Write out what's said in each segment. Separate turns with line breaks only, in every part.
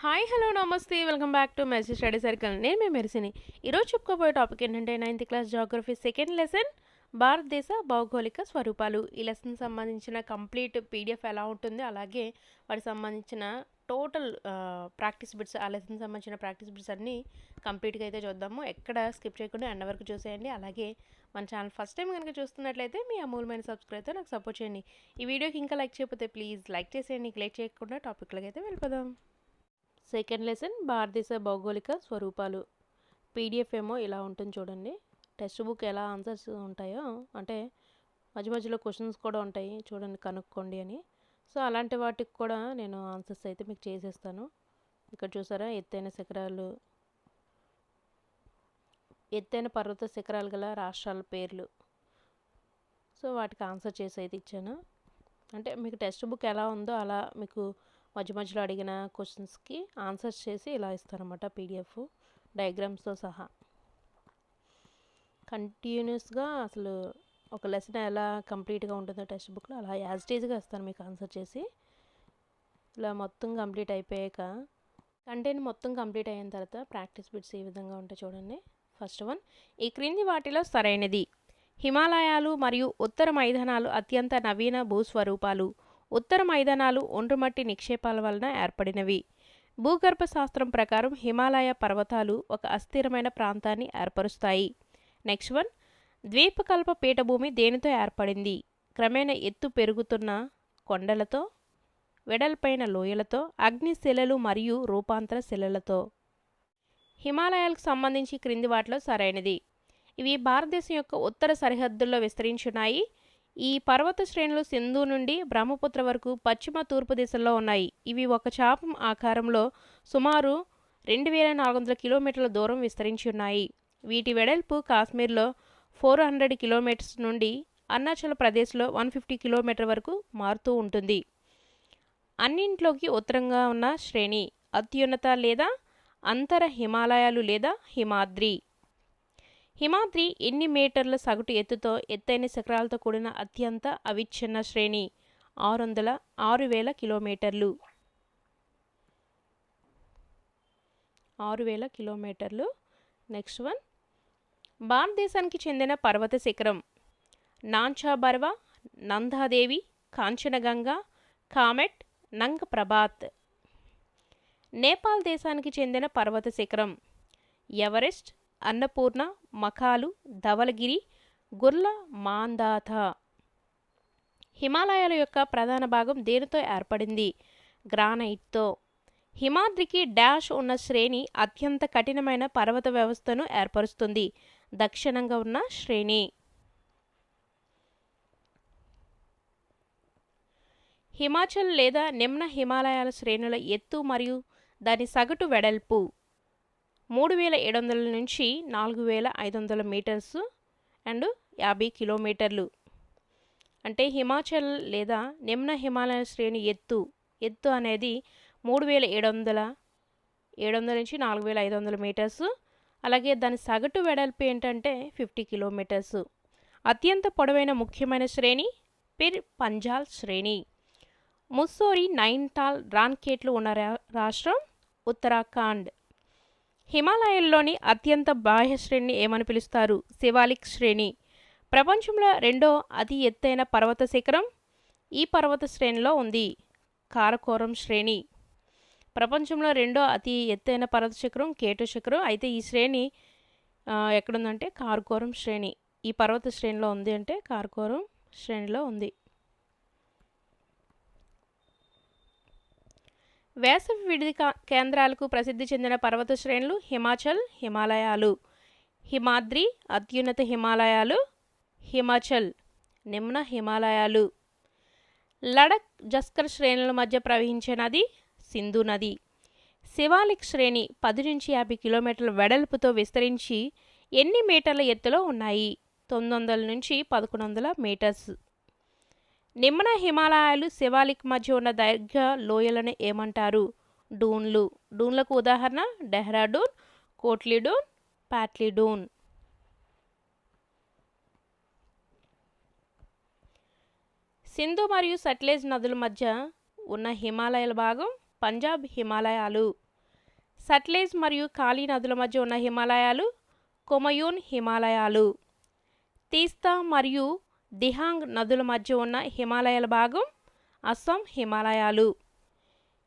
Hi hello నమస్తే. Welcome back to Mercy study circle. నేను మీ మెర్సిని. ఈరోజు చెప్పుకోబోయే టాపిక్ ఏంటంటే ninth class geography second lesson భారతదేశ భౌగోళిక స్వరూపాలు. ఈ లెసన్ సంబంధించిన కంప్లీట్ పీడిఎఫ్ ఎలా ఉంటుంది అలాగే వాటికి సంబంధించిన టోటల్ ప్రాక్టీస్ బిట్స్ ఆ లెసన్ సంబంధించిన ప్రాక్టీస్ బిట్స్ అన్నీ కంప్లీట్గా అయితే చూద్దాము. ఎక్కడ స్కిప్ చేయకుండా ఎండ వరకు చూసేయండి. అలాగే మన ఛానల్ ఫస్ట్ టైం కనుక చూస్తున్నట్లయితే మీ అమూలమైన సబ్స్క్రైబ్తో నాకు సపోర్ట్ చేయండి. ఈ వీడియోకి ఇంకా లైక్ చేయకపోతే ప్లీజ్ లైక్ చేసేయండి. లైక్ చేయకుండా టాపిక్లోకి అయితే వెళ్ళిపోదాం. సెకండ్ లెసన్ భారతదేశ భౌగోళిక స్వరూపాలు. పీడిఎఫ్ ఏమో ఇలా ఉంటుంది చూడండి. టెక్స్ట్ బుక్ ఎలా ఆన్సర్స్ ఉంటాయో అంటే మధ్య మధ్యలో క్వశ్చన్స్ కూడా ఉంటాయి చూడండి కనుక్కోండి అని. సో అలాంటి వాటికి కూడా నేను ఆన్సర్స్ అయితే మీకు చేసేస్తాను. ఇక్కడ చూసారా ఎత్తైన శిఖరాలు. ఎత్తైన పర్వత శిఖరాలు గల రాష్ట్రాల పేర్లు. సో వాటికి ఆన్సర్ చేసి అయితే ఇచ్చాను. అంటే మీకు టెక్స్ట్ బుక్ ఎలా ఉందో అలా మీకు మధ్య మధ్యలో అడిగిన క్వశ్చన్స్కి ఆన్సర్స్ చేసి ఇలా ఇస్తారనమాట పీడిఎఫ్ డయాగ్రామ్స్తో సహా. కంటిన్యూస్గా అసలు ఒక లెసన్ ఎలా కంప్లీట్గా ఉంటుందో టెక్స్ట్ బుక్లో అలా యాజ్ డేజ్గా ఇస్తాను మీకు ఆన్సర్ చేసి. ఇలా మొత్తం కంప్లీట్ అయిపోయాక కంటెంట్ మొత్తం కంప్లీట్ అయిన తర్వాత ప్రాక్టీస్ బిట్స్ ఈ విధంగా ఉంటాయి చూడండి. ఫస్ట్ వన్ ఈ క్రింది వాటిలో సరైనది. హిమాలయాలు మరియు ఉత్తర మైదానాలు అత్యంత నవీన భూస్వరూపాలు. ఉత్తర మైదానాలు ఒండ్రుమట్టి నిక్షేపాల వలన ఏర్పడినవి. భూగర్భ శాస్త్రం ప్రకారం హిమాలయ పర్వతాలు ఒక అస్థిరమైన ప్రాంతాన్ని ఏర్పరుస్తాయి. నెక్స్ట్ వన్ ద్వీపకల్ప పీఠభూమి దేనితో ఏర్పడింది? క్రమేణా ఎత్తు పెరుగుతున్న కొండలతో వెడల్పైన లోయలతో అగ్నిశిలలు మరియు రూపాంతర శిలలతో. హిమాలయాలకు సంబంధించి క్రింది వాటిలో సరైనది. ఇవి భారతదేశం యొక్క ఉత్తర సరిహద్దుల్లో విస్తరించున్నాయి. ఈ పర్వత శ్రేణులు సింధు నుండి బ్రహ్మపుత్ర వరకు పశ్చిమ తూర్పు దిశల్లో ఉన్నాయి. ఇవి ఒక చాపం ఆకారంలో సుమారు రెండు వేల నాలుగు వందల కిలోమీటర్ల దూరం విస్తరించి ఉన్నాయి. వీటి వెడల్పు కాశ్మీర్లో ఫోర్ హండ్రెడ్ కిలోమీటర్స్ నుండి అరుణాచల్ ప్రదేశ్లో వన్ ఫిఫ్టీ కిలోమీటర్ వరకు మారుతూ ఉంటుంది. అన్నింట్లోకి ఉత్తరంగా ఉన్న శ్రేణి అత్యున్నత లేదా అంతర హిమాలయాలు లేదా హిమాద్రి. హిమాద్రి ఎన్ని మీటర్ల సగటు ఎత్తుతో ఎత్తైన శిఖరాలతో కూడిన అత్యంత అవిచ్ఛిన్న శ్రేణి ఆరు వందల ఆరు వేల కిలోమీటర్లు. ఆరు వేల కిలోమీటర్లు. Next one. భారతదేశానికి చెందిన పర్వత శిఖరం. నాంచాబర్వ నందాదేవి కాంచనగంగా కామెట్ నంగ్ ప్రభాత్ నేపాల్ దేశానికి చెందిన పర్వత శిఖరం. ఎవరెస్ట్ అన్నపూర్ణ మఖాలు ధవలగిరి గుర్ల మాందాత హిమాలయాల యొక్క ప్రధాన భాగం దేనితో ఏర్పడింది? గ్రానైట్తో. హిమాద్రికి డాష్ ఉన్న శ్రేణి అత్యంత కఠినమైన పర్వత వ్యవస్థను ఏర్పరుస్తుంది. దక్షిణంగా ఉన్న శ్రేణి. హిమాచల్ లేదా నిమ్న హిమాలయాల శ్రేణుల ఎత్తు మరియు దాని సగటు వెడల్పు. మూడు వేల ఏడు వందల నుంచి నాలుగు వేల ఐదు వందల మీటర్స్ అండ్ యాభై కిలోమీటర్లు. అంటే హిమాచల్ లేదా నిమ్న హిమాలయ శ్రేణి ఎత్తు ఎత్తు అనేది మూడు వేల ఏడు వందల ఏడు వందల నుంచి నాలుగు వేల ఐదు వందల మీటర్స్. అలాగే దాని సగటు వెడల్పు ఏంటంటే ఫిఫ్టీ కిలోమీటర్స్. అత్యంత పొడవైన ముఖ్యమైన శ్రేణి పిర్ పంజాల్ శ్రేణి. ముస్సోరి నైన్టాల్ రాన్కేట్లు ఉన్న రాష్ట్రం ఉత్తరాఖండ్. హిమాలయాల్లోని అత్యంత బాహ్య శ్రేణిని ఏమని పిలుస్తారు? శివాలిక్ శ్రేణి. ప్రపంచంలో రెండో అతి ఎత్తైన పర్వత శిఖరం ఈ పర్వత శ్రేణిలో ఉంది. కారకోరం శ్రేణి. ప్రపంచంలో రెండో అతి ఎత్తైన పర్వత శిఖరం కేటు శిఖరం. అయితే ఈ శ్రేణి ఎక్కడుందంటే కారకోరం శ్రేణి. ఈ పర్వత శ్రేణిలో ఉంది అంటే కారకోరం శ్రేణిలో ఉంది. వేసవి విడిది కేంద్రాలకు ప్రసిద్ధి చెందిన పర్వత శ్రేణులు హిమాచల్ హిమాలయాలు. హిమాద్రి అత్యున్నత హిమాలయాలు హిమాచల్ నిమ్న హిమాలయాలు. లడక్ జస్కర్ శ్రేణుల మధ్య ప్రవహించే నది సింధు నది. శివాలిక్ శ్రేణి పది నుంచి యాభై కిలోమీటర్ల వెడల్పుతో విస్తరించి ఎన్ని మీటర్ల ఎత్తులో ఉన్నాయి? తొమ్మిది వందల నుంచి పదకొండు వందల మీటర్స్. నిమ్మన హిమాలయాలు శివాలిక్ మధ్య ఉన్న దైర్ఘ్య లోయలను ఏమంటారు? డూన్లు. డూన్లకు ఉదాహరణ డెహ్రాడూన్ కోట్లీడూన్ పాట్లీడూన్. సింధు మరియు సట్లెజ్ నదుల మధ్య ఉన్న హిమాలయాల భాగం పంజాబ్ హిమాలయాలు. సట్లేజ్ మరియు కాళీ నదుల మధ్య ఉన్న హిమాలయాలు కొమయూన్ హిమాలయాలు. తీస్తా మరియు దిహాంగ్ నదుల మధ్య ఉన్న హిమాలయాల భాగం అస్సాం హిమాలయాలు.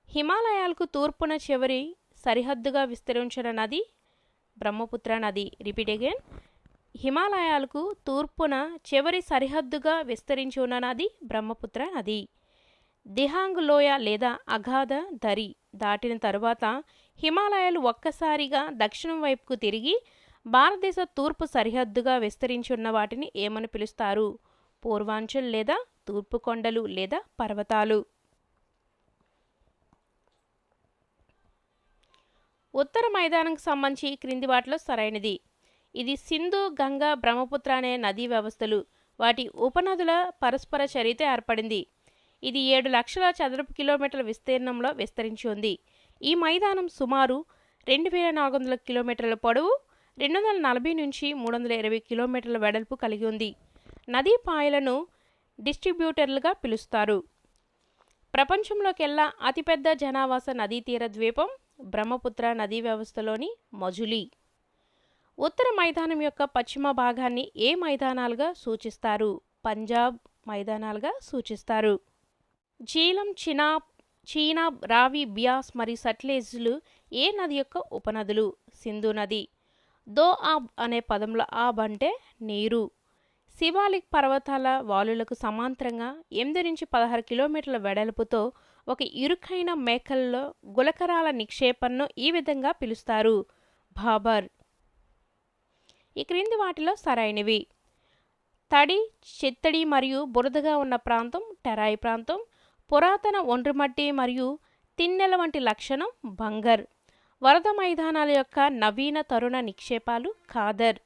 హిమాలయాలకు తూర్పున చివరి సరిహద్దుగా విస్తరించిన నది బ్రహ్మపుత్ర నది. రిపీట్ అగైన్ హిమాలయాలకు తూర్పున చివరి సరిహద్దుగా విస్తరించి ఉన్న నది బ్రహ్మపుత్ర నది. దిహాంగ్ లోయ లేదా అగాధ దరి దాటిన తరువాత హిమాలయాలు ఒక్కసారిగా దక్షిణం వైపుకు తిరిగి భారతదేశ తూర్పు సరిహద్దుగా విస్తరించి ఉన్న వాటిని ఏమని పిలుస్తారు? పూర్వాంచల్ లేదా తూర్పు కొండలు లేదా పర్వతాలు. ఉత్తర మైదానంకు సంబంధించి క్రింది వాటిలో సరైనది. ఇది సింధు గంగా బ్రహ్మపుత్ర అనే నదీ వ్యవస్థలు. వాటి ఉపనదుల పరస్పర చర్యతో ఏర్పడింది. ఇది ఏడు లక్షల చదరపు కిలోమీటర్ల విస్తీర్ణంలో విస్తరించి ఉంది. ఈ మైదానం సుమారు రెండు వేల నాలుగు వందల కిలోమీటర్ల పొడవు రెండు వందల నలభై నుంచి మూడు వందల ఇరవై కిలోమీటర్ల వెడల్పు కలిగి ఉంది. నదీ పాయలను డిస్ట్రిబ్యూటర్లుగా పిలుస్తారు. ప్రపంచంలోకెల్లా అతిపెద్ద జనావాస నదీ తీర ద్వీపం బ్రహ్మపుత్ర నదీ వ్యవస్థలోని మజులీ. ఉత్తర మైదానం యొక్క పశ్చిమ భాగాన్ని ఏ మైదానాలుగా సూచిస్తారు? పంజాబ్ మైదానాలుగా సూచిస్తారు. జీలం చినాబ్ చీనాబ్ రావి బియాస్ మరియు సట్లేజ్లు ఏ నది యొక్క ఉపనదులు? సింధు నది. దో ఆబ్ అనే పదంలో ఆబ్ అంటే నీరు. శివాలిక్ పర్వతాల వాలులకు సమాంతరంగా ఎనిమిది నుంచి పదహారు కిలోమీటర్ల వెడల్పుతో ఒక ఇరుకైన మేకల్లో గులకరాల నిక్షేపంను ఈ విధంగా పిలుస్తారు. భాబర్ ఈ క్రింది వాటిలో సరైనవి. తడి చిత్తడి మరియు బురదగా ఉన్న ప్రాంతం టెరాయి ప్రాంతం పురాతన ఒండ్రుమట్టి మరియు తిన్నెల వంటి లక్షణం బంగర్. వరద మైదానాల యొక్క నవీన తరుణ నిక్షేపాలు ఖాదర్.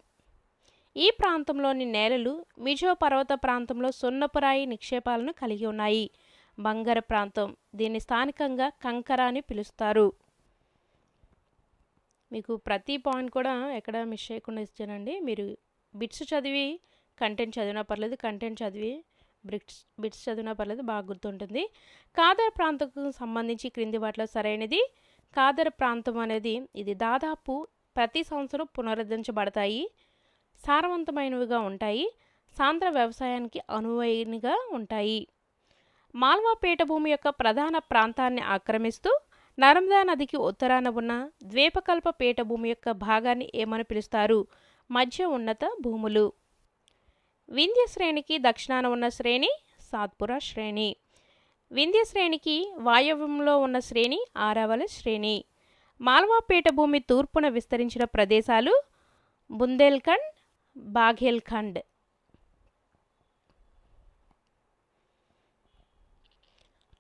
ఈ ప్రాంతంలోని నేలలు మిజో పర్వత ప్రాంతంలో సున్నపురాయి నిక్షేపాలను కలిగి ఉన్నాయి. బంగర ప్రాంతం దీన్ని స్థానికంగా కంకర అని పిలుస్తారు. మీకు ప్రతి పాయింట్ కూడా ఎక్కడ మిస్ చేయకుండా ఇచ్చానండి. మీరు బిట్స్ చదివి కంటెంట్ చదివినా పర్లేదు కంటెంట్ చదివి బిట్స్ బిట్స్ చదివినా పర్లేదు బాగా గుర్తుంటుంది. కాదర్ ప్రాంతంకు సంబంధించి క్రింది వాటిలో సరైనది. కాదర్ ప్రాంతం అనేది ఇది దాదాపు ప్రతి సంవత్సరం పునరుద్ధరించబడతాయి. సారవంతమైనవిగా ఉంటాయి. సాంద్ర వ్యవసాయానికి అనువైనగా ఉంటాయి. మాల్వా పీఠభూమి యొక్క ప్రధాన ప్రాంతాన్ని ఆక్రమిస్తూ నర్మదా నదికి ఉత్తరాన ఉన్న ద్వీపకల్ప పీఠభూమి యొక్క భాగాన్ని ఏమని పిలుస్తారు? మధ్య ఉన్నత భూములు. వింధ్య శ్రేణికి దక్షిణాన ఉన్న శ్రేణి సాత్పుర శ్రేణి. వింధ్య శ్రేణికి వాయవ్యంలో ఉన్న శ్రేణి ఆరావల శ్రేణి. మాల్వా పీఠభూమి తూర్పున విస్తరించిన ప్రదేశాలు బుందేల్ఖండ్ బాఘేల్ఖండ్.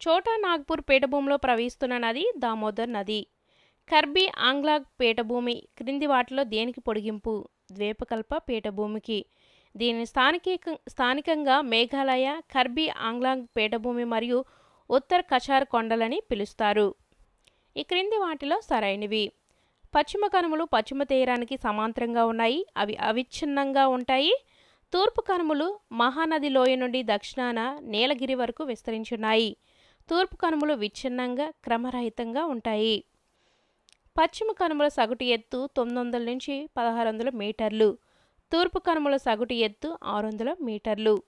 చోటా నాగ్పూర్ పీఠభూమిలో ప్రవహిస్తున్న నది దామోదర్ నది. కర్బీ ఆంగ్లాగ్ పీఠభూమి క్రింది వాటిలో దేనికి పొడిగింపు? ద్వీపకల్ప పీఠభూమికి. దీనిని స్థానిక స్థానికంగా మేఘాలయ కర్బీ ఆంగ్లాంగ్ పీఠభూమి మరియు ఉత్తర్ కచార్ కొండలని పిలుస్తారు. ఈ క్రింది వాటిలో సరైనవి. పశ్చిమ కనుమలు పశ్చిమ తీరానికి సమాంతరంగా ఉన్నాయి. అవి అవిచ్ఛిన్నంగా ఉంటాయి. తూర్పు కనుమలు మహానది లోయ నుండి దక్షిణాన నీలగిరి వరకు విస్తరించున్నాయి. తూర్పు కనుమలు విచ్ఛిన్నంగా క్రమరహితంగా ఉంటాయి. పశ్చిమ కనుమల సగటు ఎత్తు తొమ్మిది వందల నుంచి పదహారు వందల మీటర్లు. తూర్పు కనుమల సగటు ఎత్తు ఆరు వందల మీటర్లు.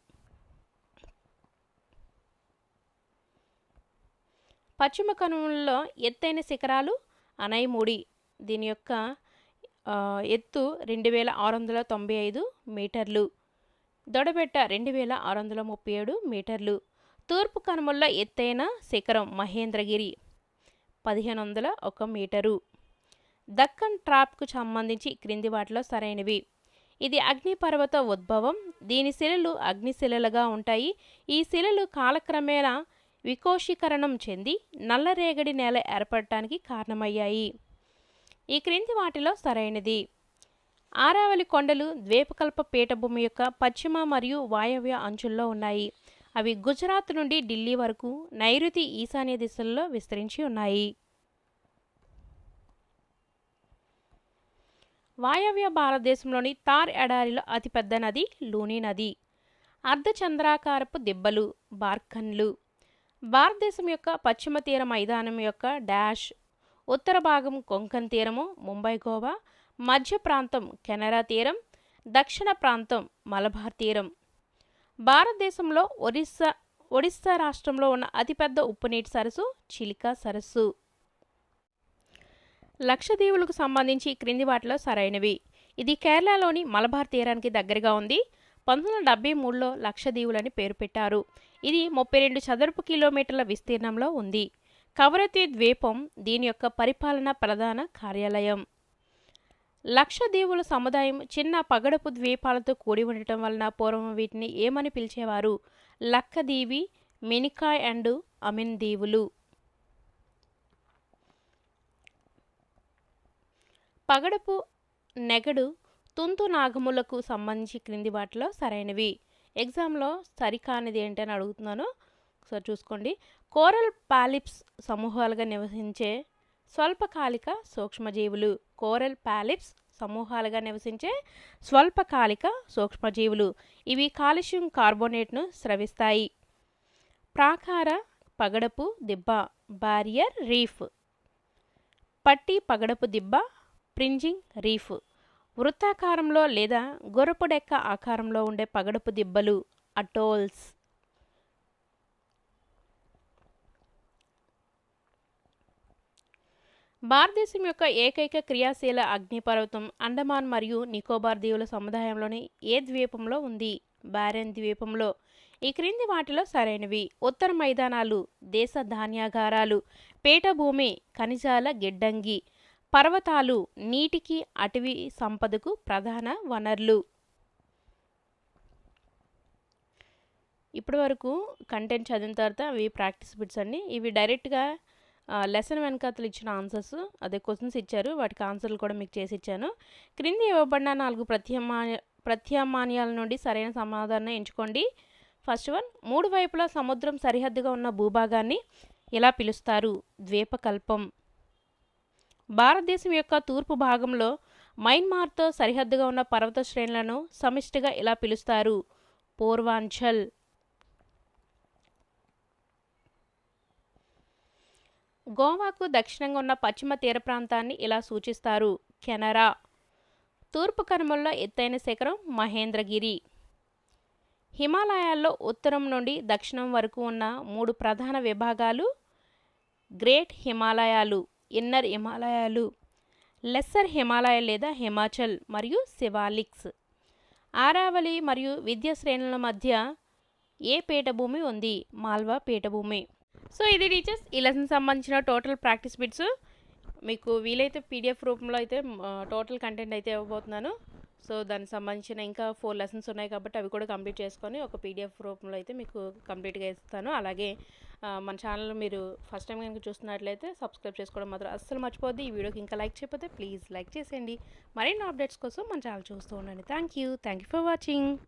పశ్చిమ కనుమలలో ఎత్తైన శిఖరాలు అనైముడి దీని యొక్క ఎత్తు రెండు వేల ఆరు వందల తొంభై ఐదు మీటర్లు. దొడబెట్ట రెండు వేల ఆరు వందల ముప్పై ఏడు మీటర్లు. తూర్పు కనుమల్లో ఎత్తైన శిఖరం మహేంద్రగిరి పదిహేను వందల ఒక మీటరు. దక్కన్ ట్రాప్కు సంబంధించి క్రింది వాటిలో సరైనవి. ఇది అగ్నిపర్వత ఉద్భవం. దీని శిలలు అగ్నిశిలలుగా ఉంటాయి. ఈ శిలలు కాలక్రమేణా వికోషీకరణం చెంది నల్లరేగడి నేల ఏర్పడటానికి కారణమయ్యాయి. ఈ క్రింది వాటిలో సరైనది. ఆరావళి కొండలు ద్వీపకల్ప పీఠభూమి యొక్క పశ్చిమ మరియు వాయవ్య అంచుల్లో ఉన్నాయి. అవి గుజరాత్ నుండి ఢిల్లీ వరకు నైరుతి ఈశాన్య దిశల్లో విస్తరించి ఉన్నాయి. వాయవ్య భారతదేశంలోని తార్ ఎడారిలో అతిపెద్ద నది లూని నది. అర్ధచంద్రాకారపు దిబ్బలు బార్కన్లు భారతదేశం యొక్క పశ్చిమ తీర మైదానం యొక్క డాష్ ఉత్తర భాగం కొంకన్ తీరము ముంబై గోవా మధ్య ప్రాంతం కెనరా తీరం దక్షిణ ప్రాంతం మలబార్ తీరం. భారతదేశంలో ఒరిస్సా ఒడిస్సా రాష్ట్రంలో ఉన్న అతిపెద్ద ఉప్పునీటి సరస్సు చిలికా సరస్సు. లక్షదీవులకు సంబంధించి క్రింది వాటిలో సరైనవి. ఇది కేరళలోని మలబార్ తీరానికి దగ్గరగా ఉంది. పంతొమ్మిది వందల డెబ్బై మూడులో లక్షదీవులని పేరు పెట్టారు. ఇది ముప్పై రెండు చదరపు కిలోమీటర్ల విస్తీర్ణంలో ఉంది. కవరతి ద్వీపం దీని యొక్క పరిపాలన ప్రధాన కార్యాలయం. లక్షద్వీపుల సముదాయం చిన్న పగడపు ద్వీపాలతో కూడి ఉండటం వలన పూర్వం వీటిని ఏమని పిలిచేవారు? లక్కదీవి మినికాయ్ అండ్ అమిన్ దీవులు. పగడపు నెగడు తుంతు నాగములకు సంబంధించి క్రింది వాటిలో సరైనవి. ఎగ్జామ్లో సరికానిది ఏంటని అడుగుతున్నాను. ఒకసారి చూసుకోండి. కోరల్ పాలిప్స్ సమూహాలుగా నివసించే స్వల్పకాలిక సూక్ష్మజీవులు. కోరల్ పాలిప్స్ సమూహాలుగా నివసించే స్వల్పకాలిక సూక్ష్మజీవులు. ఇవి కాల్షియం కార్బోనేట్ను స్రవిస్తాయి. ప్రాకార పగడపు దిబ్బ బారియర్ రీఫ్. పట్టి పగడపు దిబ్బ ప్రింజింగ్ రీఫ్. వృత్తాకారంలో లేదా గుర్రపు డెక్క ఆకారంలో ఉండే పగడపు దిబ్బలు అటోల్స్. భారతదేశం యొక్క ఏకైక క్రియాశీల అగ్నిపర్వతం అండమాన్ మరియు నికోబార్ దీవుల సముదాయంలోని ఏ ద్వీపంలో ఉంది? బారెన్ ద్వీపంలో. ఈ క్రింది వాటిలో సరైనవి. ఉత్తర మైదానాలు దేశ ధాన్యాగారాలు పీఠభూమి ఖనిజాల గిడ్డంగి పర్వతాలు నీటికి అటవీ సంపదకు ప్రధాన వనరులు. ఇప్పటి వరకు కంటెంట్ చదివిన తర్వాత అవి ప్రాక్టీస్ బిట్స్ అండి ఇవి డైరెక్ట్గా లెసన్ వెనకాతలు ఇచ్చిన ఆన్సర్స్ అదే క్వశ్చన్స్ ఇచ్చారు. వాటికి ఆన్సర్లు కూడా మీకు చేసి ఇచ్చాను. క్రింది ఇవ్వబడిన నాలుగు ప్రత్యామ్నాయ ప్రత్యామ్నాయాల నుండి సరైన సమాధానం ఎంచుకోండి. ఫస్ట్ వన్ మూడు వైపులా సముద్రం సరిహద్దుగా ఉన్న భూభాగాన్ని ఎలా పిలుస్తారు? ద్వీపకల్పం. భారతదేశం యొక్క తూర్పు భాగంలో మైన్మార్తో సరిహద్దుగా ఉన్న పర్వత శ్రేణులను సమిష్టిగా ఎలా పిలుస్తారు? పూర్వాంచల్. గోవాకు దక్షిణంగా ఉన్న పశ్చిమ తీర ప్రాంతాన్ని ఇలా సూచిస్తారు. కెనరా. తూర్పు కనుమల్లో ఎత్తైన శిఖరం మహేంద్రగిరి. హిమాలయాల్లో ఉత్తరం నుండి దక్షిణం వరకు ఉన్న మూడు ప్రధాన విభాగాలు గ్రేట్ హిమాలయాలు ఇన్నర్ హిమాలయాలు లెస్సర్ హిమాలయ లేదా హిమాచల్ మరియు శివాలిక్స్. ఆరావళి మరియు విద్యా శ్రేణుల మధ్య ఏ పీఠభూమి ఉంది? మాల్వా పీఠభూమి. సో ఇది టీచర్స్ ఈ లెసన్ సంబంధించిన టోటల్ ప్రాక్టీస్ బిట్స్. మీకు వీలైతే పీడిఎఫ్ రూపంలో అయితే టోటల్ కంటెంట్ అయితే ఇవ్వబోతున్నాను. సో దానికి సంబంధించిన ఇంకా ఫోర్ లెసన్స్ ఉన్నాయి కాబట్టి అవి కూడా కంప్లీట్ చేసుకొని ఒక పీడిఎఫ్ రూపంలో అయితే మీకు కంప్లీట్గా ఇస్తాను. అలాగే మన ఛానల్ మీరు ఫస్ట్ టైం కనుక చూస్తున్నట్లయితే సబ్స్క్రైబ్ చేసుకోవడం మాత్రం అస్సలు మర్చిపోద్ది ఈ వీడియోకి ఇంకా లైక్ చేయకపోతే ప్లీజ్ లైక్ చేసేయండి. మరిన్ని అప్డేట్స్ కోసం మన ఛానల్ చూస్తూ ఉండండి. Thank you thank you for watching.